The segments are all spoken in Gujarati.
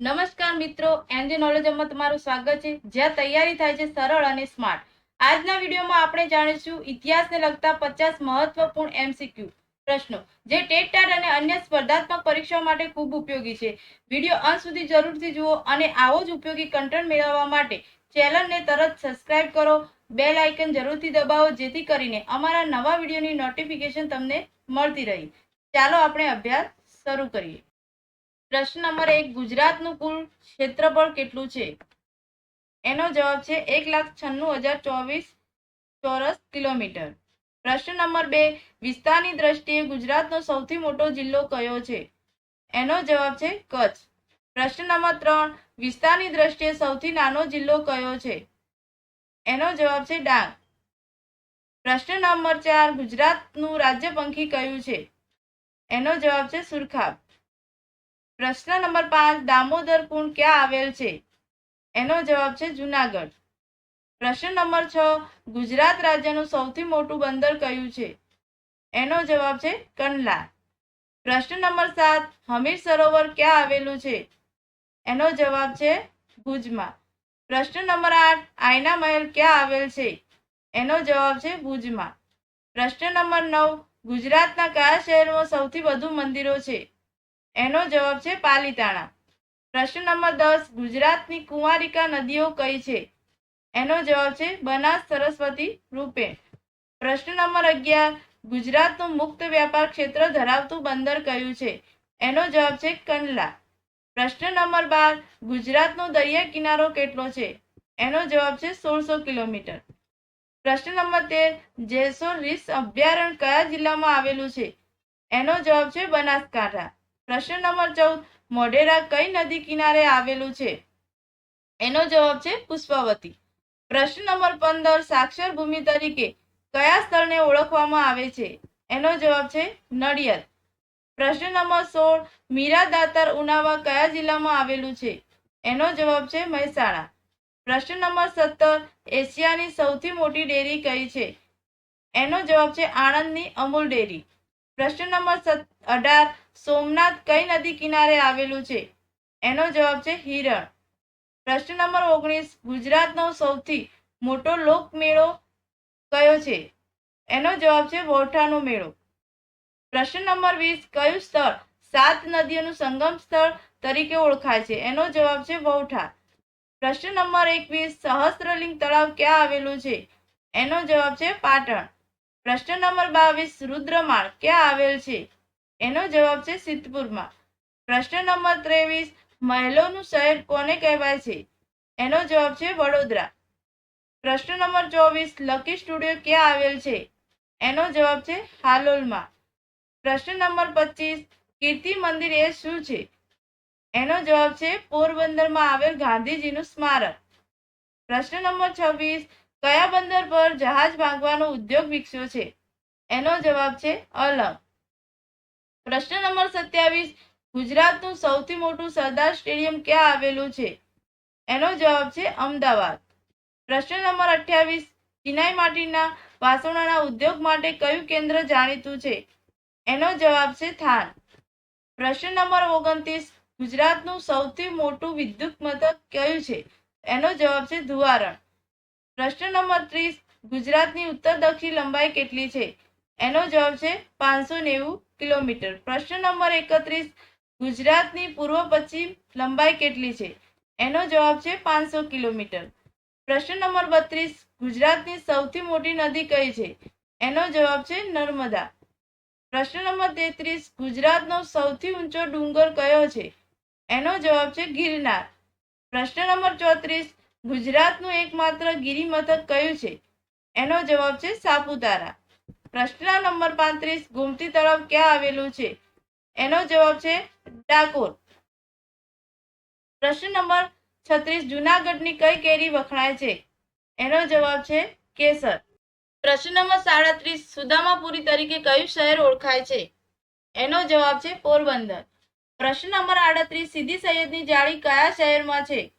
નમસ્કાર મિત્રો, એનજી નોલેજમાં તમારું સ્વાગત છે. જ્યાં તૈયારી થાય છે સરળ અને સ્માર્ટ આજના વિડીયોમાં આપણે જાણીશું ઇતિહાસને લગતા પચાસ મહત્વપૂર્ણ એમસીક્યુ પ્રશ્નો, જે ટેટ ટાટ અને અન્ય સ્પર્ધાત્મક પરીક્ષાઓ માટે ખૂબ ઉપયોગી છે. વીડિયો અંત સુધી જરૂરથી જુઓ અને આવો જ ઉપયોગી કન્ટેન્ટ મેળવવા માટે ચેનલને તરત સબસ્ક્રાઇબ કરો. બેલ આઇકન જરૂરથી દબાવો, જેથી કરીને અમારા નવા વિડીયોની નોટિફિકેશન તમને મળતી રહી. ચાલો આપણે અભ્યાસ શરૂ કરીએ. પ્રશ્ન નંબર એક, ગુજરાતનું કુલ ક્ષેત્રફળ કેટલું છે? એનો જવાબ છે એક લાખ છન્નું હજાર ચોવીસ ચોરસ કિલોમીટર. પ્રશ્ન નંબર બે, વિસ્તારની દ્રષ્ટિએ ગુજરાતનો સૌથી મોટો જિલ્લો કયો છે? એનો જવાબ છે કચ્છ. પ્રશ્ન નંબર ત્રણ, વિસ્તારની દ્રષ્ટિએ સૌથી નાનો જિલ્લો કયો છે? એનો જવાબ છે ડાંગ. પ્રશ્ન નંબર ચાર, ગુજરાતનું રાજ્ય પંખી કયું છે? એનો જવાબ છે સુરખાબ. પ્રશ્ન નંબર પાંચ, દામોદર કુંડ ક્યાં આવેલ છે? એનો જવાબ છે જુનાગઢ. પ્રશ્ન નંબર છ, ગુજરાત રાજ્યનું સૌથી મોટું બંદર કયું છે? એનો જવાબ છે કંડલા. પ્રશ્ન નંબર સાત, હમીર સરોવર ક્યાં આવેલું છે? એનો જવાબ છે ભુજમાં. પ્રશ્ન નંબર આઠ, આયના મહેલ ક્યાં આવેલ છે? એનો જવાબ છે ભુજમાં. પ્રશ્ન નંબર નવ, ગુજરાતના કયા શહેરમાં સૌથી વધુ મંદિરો છે? એનો જવાબ છે પાલીતાણા. પ્રશ્ન નંબર દસ, ગુજરાતની કુંવારિકા નદીઓ કઈ છે? એનો જવાબ છે બનાસ સરસ્વતી રૂપે. પ્રશ્ન નંબર અગિયાર, ગુજરાતનું મુક્ત વ્યાપાર ક્ષેત્ર ધરાવતું બંદર કયું છે? એનો જવાબ છે કંડલા. પ્રશ્ન નંબર બાર, ગુજરાતનો દરિયા કિનારો કેટલો છે? એનો જવાબ છે સોળસો કિલોમીટર. પ્રશ્ન નંબર તેર જેસોર રીસ અભયારણ્ય કયા જિલ્લામાં આવેલું છે? એનો જવાબ છે બનાસકાંઠા. પ્રશ્ન નંબર ચૌદ, મોઢેરા કઈ નદી કિનારે આવેલું છે? એનો જવાબ છે પુષ્પાવતી. પ્રશ્ન નંબર પંદર, સાક્ષર ભૂમિ તરીકે કયા સ્થળને ઓળખવામાં આવે છે? એનો જવાબ છે નડિયાદ. પ્રશ્ન નંબર સોળ, મીરા દાતર ઉનાવા કયા જિલ્લામાં આવેલું છે? એનો જવાબ છે મહેસાણા. પ્રશ્ન નંબર સત્તર, એશિયાની સૌથી મોટી ડેરી કઈ છે? એનો જવાબ છે આણંદની અમૂલ ડેરી. પ્રશ્ન નંબર અઢાર સોમનાથ કઈ નદી કિનારે આવેલું છે? એનો જવાબ છે હિરણ. પ્રશ્ન નંબર ઓગણીસ, ગુજરાતનો સૌથી મોટો લોકમેળો કયો છે? એનો જવાબ છે વોઠાનો મેળો. પ્રશ્ન નંબર વીસ, કયું સ્થળ સાત નદીઓનું સંગમ સ્થળ તરીકે ઓળખાય છે? એનો જવાબ છે વૌઠા પ્રશ્ન નંબર એકવીસ, સહસ્ત્રલિંગ તળાવ ક્યાં આવેલું છે? એનો જવાબ છે પાટણ. પ્રશ્ન નંબર બાવીસ, રુદ્રમાળ ક્યાં આવેલ છે? એનો જવાબ છે સિદ્ધપુરમાં. પ્રશ્ન નંબર ત્રેવીસ, મહેલોનું શહેર કોને કહેવાય છે? એનો જવાબ છે વડોદરા. પ્રશ્ન નંબર ચોવીસ, લકી સ્ટુડિયો ક્યાં આવેલ છે? એનો જવાબ છે હાલોલમાં. પ્રશ્ન નંબર પચીસ, કીર્તિ મંદિર એ શું છે? એનો જવાબ છે પોરબંદરમાં આવેલ ગાંધીજીનું સ્મારક. પ્રશ્ન નંબર છવ્વીસ, કયા બંદર પર જહાજ ભાંગવાનો ઉદ્યોગ વિકસ્યો છે? એનો જવાબ છે અલંગ પ્રશ્ન નંબર સત્યાવીસ, ગુજરાતનું સૌથી મોટું સરદાર સ્ટેડિયમ ક્યાં આવેલું છે? એનો જવાબ છે અમદાવાદ. પ્રશ્ન નંબર અઠ્યાવીસ ચિનાઈ માટીના વાસણોના ઉદ્યોગ માટે કયું કેન્દ્ર જાણીતું છે? એનો જવાબ છે થાન પ્રશ્ન નંબર ઓગણત્રીસ, ગુજરાતનું સૌથી મોટું વિદ્યુત મથક કયું છે? એનો જવાબ છે ધુવારણ. પ્રશ્ન નંબર ત્રીસ, ગુજરાતની ઉત્તર દક્ષિણ લંબાઈ કેટલી છે? એનો જવાબ છે પાંચસો નેવું કિલોમીટર. પ્રશ્ન નંબર એકત્રીસ, ગુજરાતની પૂર્વ પશ્ચિમ લંબાઈ કેટલી છે? એનો જવાબ છે પાંચસો કિલોમીટર. પ્રશ્ન નંબર બત્રીસ, ગુજરાતની સૌથી મોટી નદી કઈ છે? એનો જવાબ છે નર્મદા. પ્રશ્ન નંબર તેત્રીસ, ગુજરાતનો સૌથી ઊંચો ડુંગર કયો છે? એનો જવાબ છે ગિરનાર. પ્રશ્ન નંબર ચોત્રીસ, ગુજરાતનું એકમાત્ર ગિરિમથક કયું છે? એનો જવાબ છે સાપુતારા. પ્રશ્ન નંબર પાંત્રીસ, ગુમતી તળાવ ક્યાં આવેલું છે? એનો જવાબ છે ડાકોર. પ્રશ્ન નંબર છત્રીસ, જુનાગઢની કઈ કેરી વખણાય છે? એનો જવાબ છે કેસર. પ્રશ્ન નંબર સાડત્રીસ, સુદામાપુરી તરીકે કયું શહેર ઓળખાય છે? એનો જવાબ છે પોરબંદર. પ્રશ્ન નંબર આડત્રીસ, સીધી સૈયદની જાળી કયા શહેરમાં છે?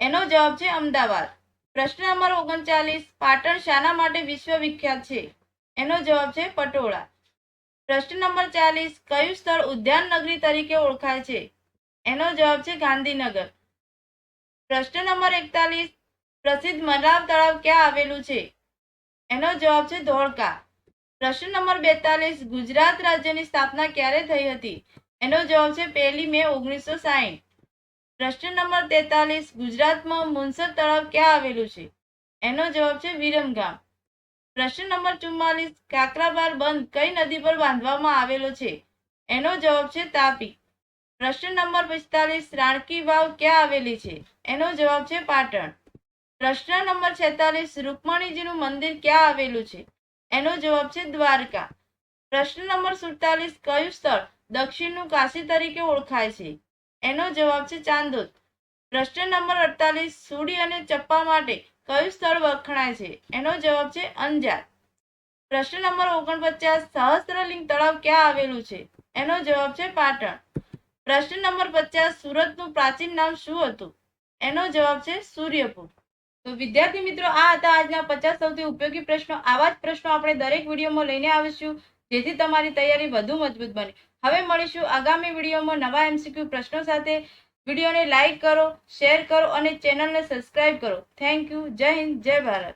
એનો જવાબ છે અમદાવાદ. પ્રશ્ન નંબર ઓગણચાલીસ, પાટણ શાના માટે વિશ્વ વિખ્યાત છે? એનો જવાબ છે પટોળા. પ્રશ્ન નંબર ચાલીસ, કયું સ્થળ ઉદ્યાન નગરી તરીકે ઓળખાય છે? એનો જવાબ છે ગાંધીનગર. પ્રશ્ન નંબર એકતાલીસ, પ્રસિદ્ધ મનાવ તળાવ ક્યાં આવેલું છે? એનો જવાબ છે ધોળકા. પ્રશ્ન નંબર બેતાલીસ, ગુજરાત રાજ્યની સ્થાપના ક્યારે થઈ હતી? એનો જવાબ છે પહેલી મે ઓગણીસો સાહીઠ. પ્રશ્ન નંબર તેતાલીસ, ગુજરાતમાં મુનસર તળાવ ક્યાં આવેલું છે? એનો જવાબ છે વિરમગામ. પ્રશ્ન નંબર ચુમ્માલીસ, કાકરાબાર બંધ કઈ નદી પર બાંધવામાં આવેલો છે? એનો જવાબ છે તાપી. પ્રશ્ન નંબર પિસ્તાલીસ, રાણકી વાવ ક્યાં આવેલી છે? એનો જવાબ છે પાટણ. પ્રશ્ન નંબર છેતાલીસ, રૂકમણીજીનું મંદિર ક્યાં આવેલું છે? એનો જવાબ છે દ્વારકા. પ્રશ્ન નંબર સુડતાલીસ, કયું સ્થળ દક્ષિણનું કાશી તરીકે ઓળખાય છે? એનો જવાબ છે ચાંદોદ. પ્રશ્ન નંબર અડતાલીસ, સુડી અને ચપ્પા માટે કયું સ્થળ વખણાય છે? એનો જવાબ છે અંજાર. પ્રશ્ન નંબર ઓગણપચાસ, સહસ્ત્રલિંગ તળાવ ક્યાં આવેલું છે? એનો જવાબ છે પાટણ. પ્રશ્ન નંબર પચાસ, સુરતનું પ્રાચીન નામ શું હતું? એનો જવાબ છે સૂર્યપુર. તો વિદ્યાર્થી મિત્રો, આ હતા આજના પચાસ સૌથી ઉપયોગી પ્રશ્નો. આવા જ પ્રશ્નો આપણે દરેક વિડીયોમાં લઈને આવીશું, જેથી તમારી તૈયારી વધુ મજબૂત બને. હવે મળીશું આગામી વિડીયોમાં નવા એમસીક્યુ પ્રશ્નો સાથે. વિડીયોને લાઇક કરો, શેર કરો અને ચેનલને સબસ્ક્રાઇબ કરો. Thank you. જય હિન્દ. જય ભારત.